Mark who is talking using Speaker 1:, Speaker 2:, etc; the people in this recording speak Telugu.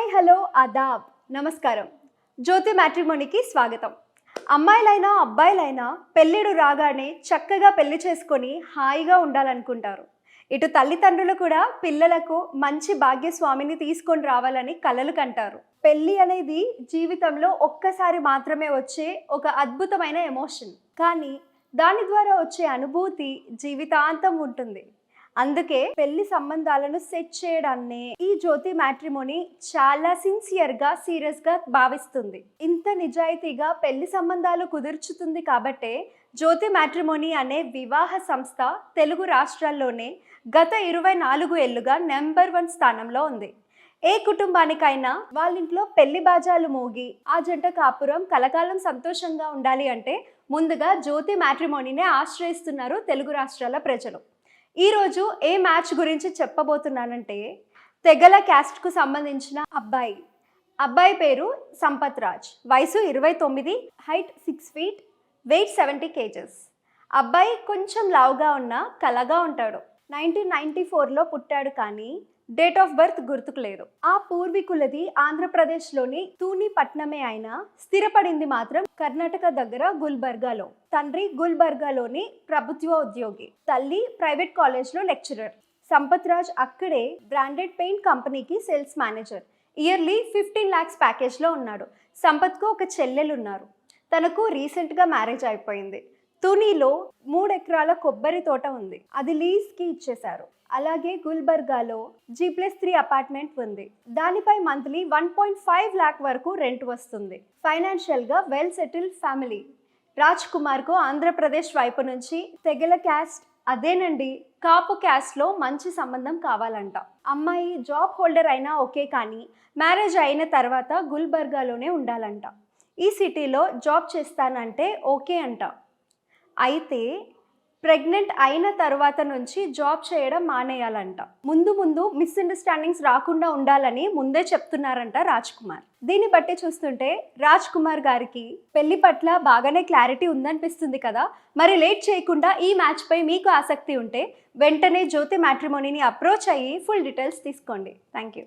Speaker 1: హాయ్ హలో అదాబ్ నమస్కారం. జ్యోతి మ్యాట్రిమోనీకి స్వాగతం. అమ్మాయిలైనా అబ్బాయిలైనా పెళ్ళిడు రాగానే చక్కగా పెళ్ళి చేసుకొని హాయిగా ఉండాలనుకుంటారు. ఇటు తల్లిదండ్రులు కూడా పిల్లలకు మంచి భాగ్యస్వామిని తీసుకొని రావాలని కలలు కంటారు. పెళ్ళి అనేది జీవితంలో ఒక్కసారి మాత్రమే వచ్చే ఒక అద్భుతమైన ఎమోషన్. కానీ దాని ద్వారా వచ్చే అనుభూతి జీవితాంతం ఉంటుంది. అందుకే పెళ్ళి సంబంధాలను సెట్ చేయడాన్నే ఈ జ్యోతి మ్యాట్రిమోని చాలా సిన్సియర్గా సీరియస్గా భావిస్తుంది. ఇంత నిజాయితీగా పెళ్ళి సంబంధాలు కుదుర్చుతుంది కాబట్టే జ్యోతి మ్యాట్రిమోని అనే వివాహ సంస్థ తెలుగు రాష్ట్రాల్లోనే గత ఇరవై నాలుగు ఏళ్ళుగా నెంబర్ వన్ స్థానంలో ఉంది. ఏ కుటుంబానికైనా వాళ్ళ ఇంట్లో పెళ్ళి బాజాలు మోగి ఆ జంట కాపురం కలకాలం సంతోషంగా ఉండాలి అంటే ముందుగా జ్యోతి మ్యాట్రిమోనీనే ఆశ్రయిస్తున్నారు తెలుగు రాష్ట్రాల ప్రజలు. ఈరోజు ఏ మ్యాచ్ గురించి చెప్పబోతున్నానంటే తెగల క్యాస్ట్కు సంబంధించిన అబ్బాయి. అబ్బాయి పేరు సంపత్ రాజ్. వయసు ఇరవై తొమ్మిది height six feet weight seventy KGs. అబ్బాయి కొంచెం లావుగా ఉన్న కలగా ఉంటాడు. నైన్టీన్ నైన్టీ ఫోర్లో పుట్టాడు కానీ డేట్ ఆఫ్ బర్త్ గుర్తుకు లేదు ఆ పూర్వీకులది ఆంధ్రప్రదేశ్లోని తూని పట్నమే అయినా స్థిరపడింది మాత్రం కర్ణాటక దగ్గర గుల్బర్గాలో. తండ్రి గుల్బర్గాలోని ప్రభుత్వ ఉద్యోగి తల్లి ప్రైవేట్ కాలేజ్లో లెక్చరర్. సంపత్ రాజ్ అక్కడే బ్రాండెడ్ పెయింట్ కంపెనీకి sales manager. Yearly fifteen lakhs ప్యాకేజ్లో ఉన్నాడు. సంపత్కు ఒక చెల్లెలు ఉన్నారు తనకు రీసెంట్గా మ్యారేజ్ అయిపోయింది. తునిలో మూడెకరాల కొబ్బరి తోట ఉంది. అది లీజ్కి ఇచ్చేశారు. అలాగే గుల్బర్గాలో జీ ప్లస్ త్రీ అపార్ట్మెంట్ ఉంది. దానిపై monthly one point five lakh వరకు రెంట్ వస్తుంది. ఫైనాన్షియల్గా వెల్ సెటిల్ ఫ్యామిలీ. రాజ్ కుమార్కు ఆంధ్రప్రదేశ్ వైపు నుంచి తెగల క్యాస్ట్. అదేనండి కాపు క్యాస్ట్లో మంచి సంబంధం కావాలంట. అమ్మాయి జాబ్ హోల్డర్ అయినా ఓకే కానీ మ్యారేజ్ అయిన తర్వాత గుల్బర్గాలోనే ఉండాలంట. ఈ సిటీలో జాబ్ చేస్తానంటే ఓకే అంట. అయితే ప్రెగ్నెంట్ అయిన తర్వాత నుంచి జాబ్ చేయడం మానేయాలంట. ముందు ముందు మిస్అండర్స్టాండింగ్స్ రాకుండా ఉండాలని ముందే చెప్తున్నారంట రాజ్ కుమార్ దీన్ని బట్టి చూస్తుంటే రాజ్ కుమార్ గారికి పెళ్ళి పట్ల బాగానే క్లారిటీ ఉందనిపిస్తుంది కదా. మరి లేట్ చేయకుండా ఈ మ్యాచ్ పై మీకు ఆసక్తి ఉంటే వెంటనే జ్యోతి మ్యాట్రిమోనీని అప్రోచ్ అయ్యి ఫుల్ డీటెయిల్స్ తీసుకోండి. Thank you